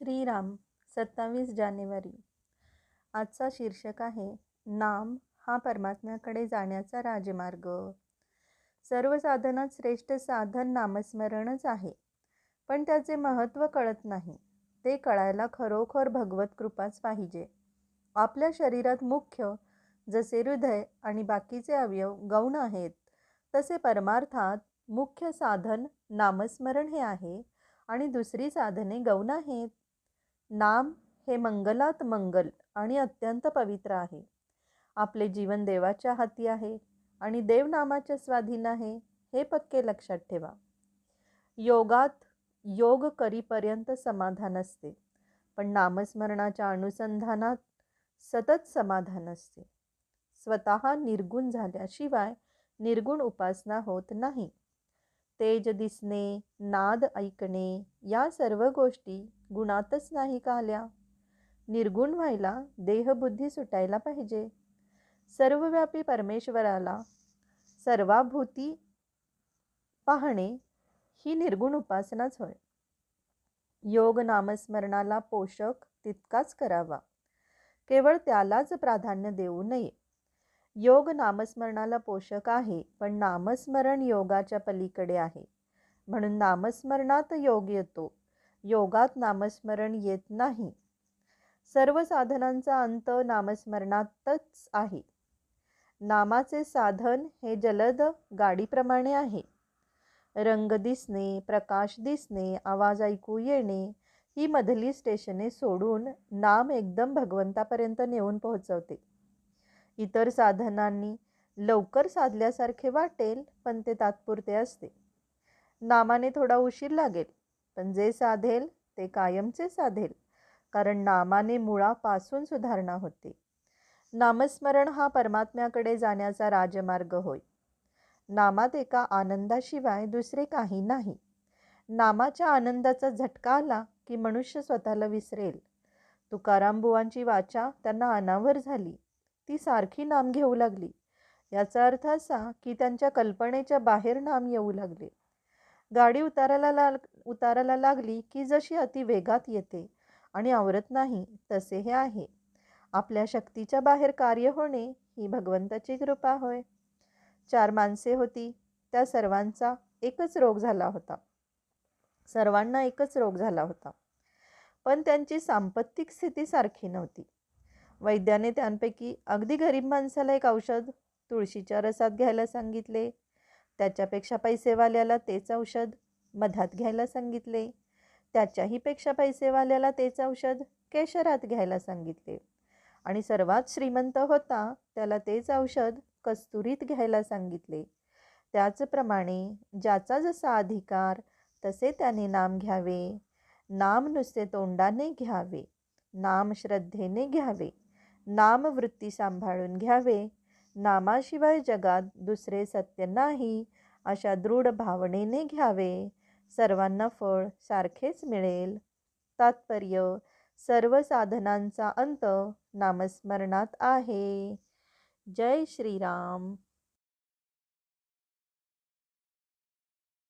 श्रीराम सत्तावीस जानेवारी. आजचा शीर्षक आहे नाम हा परमात्म्याकडे जाण्याचा राजमार्ग. सर्व साधनात श्रेष्ठ साधन नामस्मरणच आहे पण त्याचे महत्त्व कळत नाही. ते कळायला खरोखर भगवत कृपाच पाहिजे. आपल्या शरीरात मुख्य जसे हृदय आणि बाकीचे अवयव गौण आहेत तसे परमार्थात मुख्य साधन नामस्मरण हे आहे आणि दुसरी साधने गौण आहेत. नाम हे मंगलात मंगल आणि अत्यंत पवित्र आहे. आपले जीवन देवाच्या हाती आहे आणि देवनामाच्या स्वाधीन आहे हे पक्के लक्षात ठेवा. योगात योग करीपर्यंत समाधान असते पण नामस्मरणाच्या अनुसंधानात सतत समाधान असते. स्वतः निर्गुण झाल्याशिवाय निर्गुण उपासना होत नाही. तेज दिसणे नाद ऐकणे या सर्व गोष्टी गुणातच नाही का आल्या? निर्गुण व्हायला देहबुद्धी सुटायला पाहिजे. सर्वव्यापी परमेश्वराला सर्वाभूती पाहणे ही निर्गुण उपासनाच होय. योग नामस्मरणाला पोषक तितकाच करावा. केवळ त्यालाच प्राधान्य देऊ नये. योग नामस्मरणाला पोषक आहे पण नामस्मरण योगाच्या पलीकडे आहे. म्हणून नामस्मरणात योग येतो. योगात नामस्मरण येत नाही. सर्व साधनांचा अंत नामस्मरणातच आहे. नामाचे साधन हे जलद गाडीप्रमाणे आहे. रंग दिसणे प्रकाश दिसणे आवाज ऐकू येणे ही मधली स्टेशने सोडून नाम एकदम भगवंतापर्यंत नेऊन पोहोचवते. इतर साधनांनी लवकर साधल्यासारखे वाटेल पण ते तात्पुरते असते. नामाने थोडा उशीर लागेल. पण जे साधेल ते कायमचे साधेल कारण नामाने मुळापासून सुधारणा होते. नामस्मरण हा परमात्म्याकडे जाण्याचा राजमार्ग होय. नामात एका आनंदाशिवाय दुसरे काही नाही. नामाच्या आनंदाचा झटका आला की मनुष्य स्वतःला विसरेल. तुकारामबुवांची वाचा त्यांना अनावर झाली. ती सारखी नाम घेऊ लागली. याचा अर्थ असा की त्यांच्या कल्पनेच्या बाहेर नाम येऊ लागले. गाडी उतारायला लाग उतारायला लागली की जशी अति वेगात येते आणि आवरत नाही तसे हे आहे. आपल्या शक्तीच्या बाहेर कार्य होणे ही भगवंताची कृपा होय. चार माणसे होती त्या सर्वांचा एकच रोग झाला होता. सर्वांना एकच रोग झाला होता. पण त्यांची सांपत्तिक स्थिती सारखी नव्हती. वैद्याने त्यांपैकी अगदी गरीब माणसाला एक औषध तुळशीच्या रसात घ्यायला सांगितले त्याच्यापेक्षा पैसेवाल्याला तेच औषध मधात घ्यायला सांगितले. त्याच्याही पेक्षा पैसेवाल्याला तेच औषध केशरात घ्यायला सांगितले. आणि सर्वात श्रीमंत होता त्याला तेच औषध कस्तुरीत घ्यायला सांगितले. त्याचप्रमाणे ज्याचा जसा अधिकार तसे त्याने नाम घ्यावे. नाम नुसते तोंडाने घ्यावे. नाम श्रद्धेने घ्यावे. नाम वृत्ती सांभाळून घ्यावे. नामाशिवाय जगात दुसरे सत्य नाही अशा दृढ भावनेने घ्यावे. सर्वांना फळ सारखेच मिळेल. तात्पर्य सर्व साधनांचा अंत नामस्मरणात आहे. जय श्रीराम.